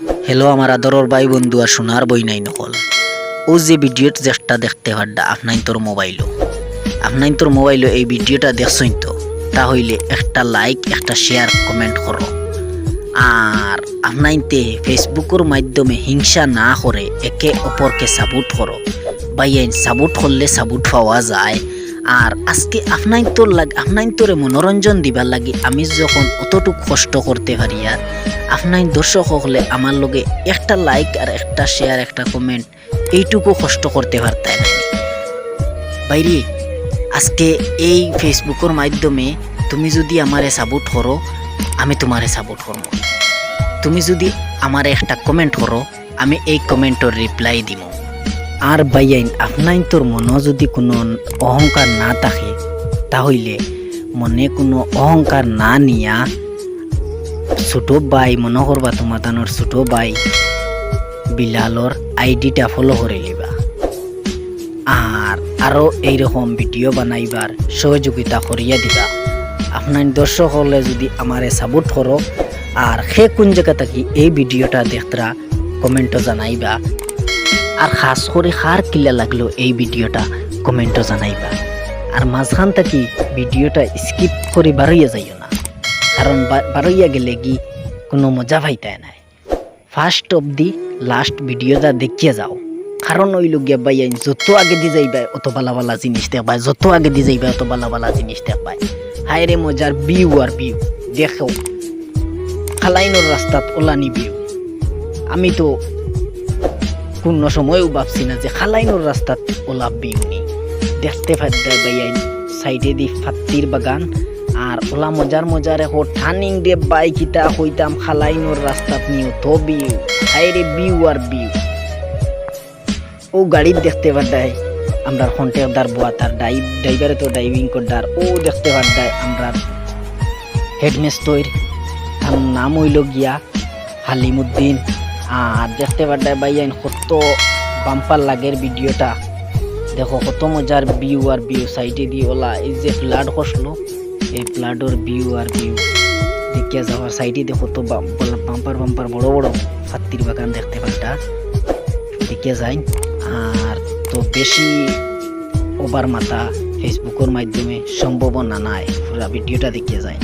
Hello আমার আদরর ভাই বন্ধু আর সোনার বই নাই নকল। ও যে ভিডিওট যেটা দেখতে পারডা আপনাই তোর মোবাইলও। আপনাই তোর মোবাইলও এই ভিডিওটা দেখছই তো। তাহলে একটা লাইক একটা শেয়ার কমেন্ট করো। আর আপনাইতে ফেসবুকের মাধ্যমে হিংসা না করে একে অপরকে সাপোর্ট করো। বাইয়াইন সাপোর্ট করলে সাপোর্ট পাওয়া যায়। আর আজকে আপনাই তোর লাগ আপনাই তোরে মনোরঞ্জন দিবার লাগি। আমি যখন অতটুক কষ্ট করতে পারি, আর আপনার দর্শক হলে আমার লগে একটা লাইক আর একটা শেয়ার একটা কমেন্ট এইটুকু কষ্ট করতে পারতাই না বাইরে, আজকে এই ফেসবুকের মাধ্যমে তুমি যদি আমারে সাপোর্ট করো, আমি তোমারে সাপোর্ট করব। তুমি যদি আমারে একটা কমেন্ট করো, আমি এই কমেন্টর রিপ্লাই দিব আর বাইয়াইন আপনার তোর মনে যদি কোনো অহংকার না থাকে তাহলে মনে কোনো অহংকার না নিয়া ছোট বাই মনে করবা তোমাতানোর ছোট ভাই বিলালর আইডিটা ফলো করে লিবা আর আরও এইরকম ভিডিও বানাইবার সহযোগিতা করিয়া দিবা। আপনার দর্শক হলে যদি আমারে সাপোর্ট করো, আর সে কোন জায়গা থাকি এই ভিডিওটা দেখতরা কমেন্টও জানাইবা। আর খাস করে কার কিলা লাগল এই ভিডিওটা, কমেন্টও জানাইবা। আর মাঝখান থাকি ভিডিওটা স্কিপ করে বারইয়া যাইও না, কারণ বারইয়া গেলে কি কোনো মজা পাইতায় নাই। ফার্স্ট অব দি লাস্ট ভিডিওটা দেখিয়ে যাও। কারণ ওই লোক বাইয়া যত আগে দি যাইবা অত বালা বালা জিনিস দেখবা যত আগে দি যাইবা অত বালা বালা জিনিস দেখবা হায় রে মজার বিউ আর বিউ দেখো। খালাইনোর রাস্তাত ওলানি বিউ আমি তো কোনো সময়ও ভাবছি না যে খালাইনোর রাস্তাত ওলা বিউ নি দেখতে ফাদ্দায় বাইয়াই সাইডে দি ফাত্তির বাগান, আর ওলা মজার মজার এখন টার্নিং দে বাইক ইটা হইতাম খালাইনোর রাস্তাত নিও তো বিউ। হাইরে বিউ আর বিউ। ও গাড়ি দেখতে পারদায় আমরা কন্ট্রাক্টার বোয়া তার ডাইভ ড্রাইভারে তো ড্রাইভিং করদার ও দেখতে পারদায় আমরা হেডমেস্টর। তার নাম হইল গিয়া হালিমুদ্দিন। আর দেখতে পারদায় বাইয়াইন কত বাম্পার লাগের ভিডিওটা দেখো, কত মজার ভিউ আর ভিউ সাইডে দিয়ে ওলা, এই যে ফ্লাড খসলো এই ফ্লাডর ভিউ আর ভিউ দেখিয়া যাওয়ার সাইডে দেখো তো বাম্পার বাম্পার বড় বড়। ফাত্তির বাগান দেখতে পারটা দেখিয়া যাই। আর তো বেশি ওভার মাথা ফেসবুকের মাধ্যমে সম্ভাবনা নাই। পুরা ভিডিওটা দেখিয়া যায়